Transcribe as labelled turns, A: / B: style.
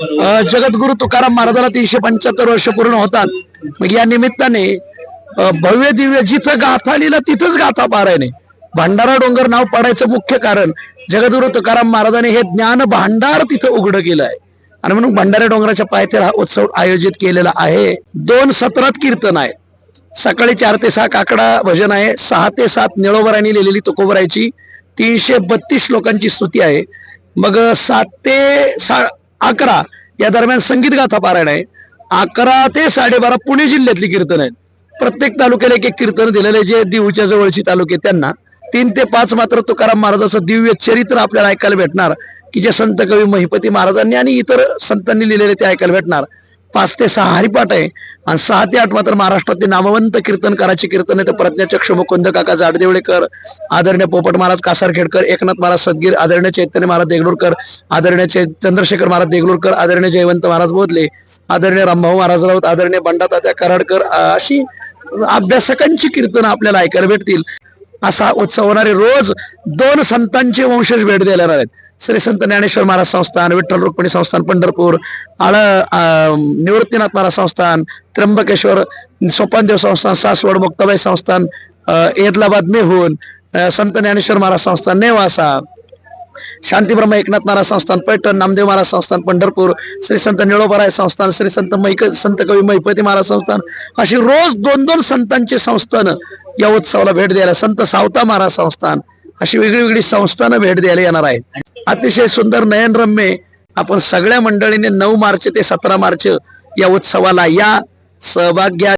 A: जगद्गुरु तुकाराम महाराजाला तीनशे पंच्याहत्तर वर्ष पूर्ण होतात. मग या निमित्ताने भव्य दिव्य जिथं गाथा लिहिलं तिथंच गाथा पारायणे. भंडारा डोंगर नाव पडायचं मुख्य कारण जगद्गुरु तुकाराम महाराजांनी हे ज्ञान भांडार तिथं उघडं केलं आहे आणि म्हणून भंडारा डोंगराच्या पायथ्याला हा उत्सव आयोजित केलेला आहे. दोन सत्रात कीर्तन आहे. सकाळी चार ते सहा काकडा भजन आहे. सहा ते सात निळोबरांनी लिहिलेली तुकोबरायची. तीनशे बत्तीस लोकांची स्तुती आहे. मग सात ते सा अकरा. या दरम्यान संगीत गाथा पारायण आहे. अकरा ते साडेबारा पुणे जिल्ह्यातली कीर्तन आहेत. प्रत्येक तालुक्याला एक एक कीर्तन दिलेले जे दिवच्या जवळची तालुके आहेत त्यांना. तीन ते पाच मात्र तुकाराम महाराजाचं दिव्य चरित्र आपल्याला ऐकायला भेटणार. की जे संत कवी महिपती महाराजांनी आणि इतर संतांनी लिहिलेले ते ऐकायला भेटणार. पाच ते सहा हरिपाठ आहे. आणि सहा ते आठ मात्र महाराष्ट्रातले नामवंत कीर्तनकाराचे कीर्तन आहे तर प्रज्ञाचक्ष मुकुंद काका जाडदेवळेकर आदरणीय पोपट महाराज कासारखेडकर एकनाथ महाराज सदगीर आदरणीय चैतन्य महाराज देगलूरकर आदरणीय चंद्रशेखर महाराज देगलूरकर आदरणीय जयवंत महाराज बोधले आदरणीय रामभाऊ महाराज राऊत आदरणीय बंडातात्या कराडकर अशी अभ्यासकांची कीर्तन आपल्याला ऐकायला भेटतील. असा उत्सव होणारे रोज दोन संतांचे वंशज भेट द्यायला आहेत. श्री संत ज्ञानेश्वर महाराज संस्थान विठ्ठल रुक्मिणी संस्थान पंढरपूर आळ निवृत्तीनाथ महाराज संस्थान त्र्यंबकेश्वर सोपानदेव संस्थान सासवड मुक्ताबाई संस्थान एदलाबाद मेहून संत ज्ञानेश्वर महाराज संस्थान नेवासा शांतीब्रह्म एकनाथ महाराज संस्थान पैठण नामदेव महाराज संस्थान पंढरपूर श्री संत निळोबराय संस्थान श्री संत मैक संत कवी मैपती महाराज संस्थान अशी रोज दोन दोन संतांची संस्थान या उत्सवाला भेट द्यायला संत सावता महाराज संस्थान अशी वेगळी वेगळी संस्थानं भेट द्यायला येणार आहेत. अतिशय सुंदर नयनरम्य आपण सगळ्या मंडळीने नऊ मार्च ते सतरा मार्च या उत्सवाला या सहभाग घ्या.